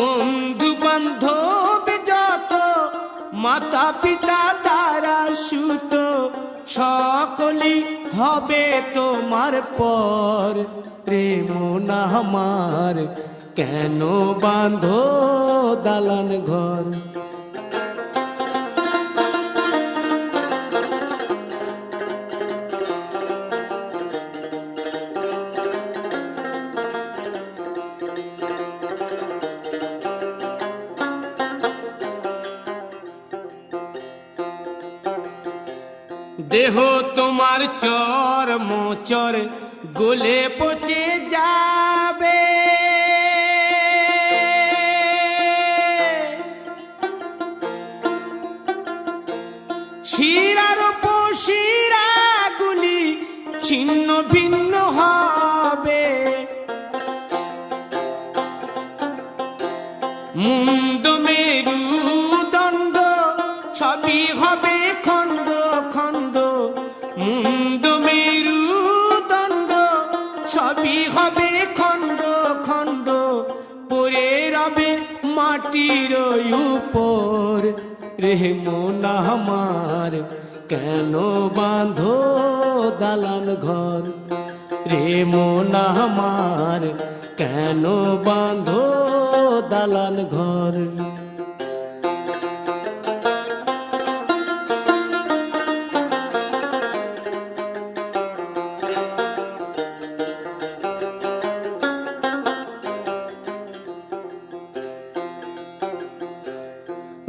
বন্ধু বান্ধব যত মাতা পিতা তারা সুত সকলি হবে তোমার পর। প্রেম না আমার, কেন বাঁধো দালান ঘর? দেহ তোমার চর মোচর গলে পচে যাবে। শিরার শিরা গুলি ছিন্ন ভিন্ন হবে। মুন্ড মেরু দণ্ড সবই হবে খণ্ড খণ্ড, মুন্ড মেরু দণ্ড। সবই হবে খণ্ড খণ্ড পরে রবে মাটির উপর। রে মোনা আমার, কেন বাঁধো দালান ঘর? রে মোনা আমার, কেন বাঁধো দালান ঘর?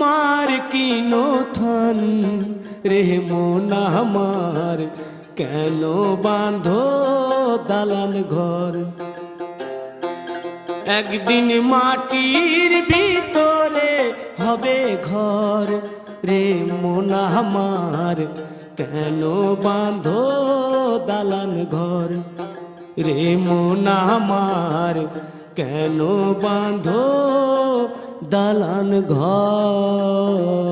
মার কিনো থন রে মোনা আমার, কেন বাঁধো দালান ঘর? একদিন মাটির ভিতরে হবে ঘর। রে মোনা আমার, কেন বাঁধো দালান ঘর? রে মোনা আমার, কেন বাঁধো দালান ঘর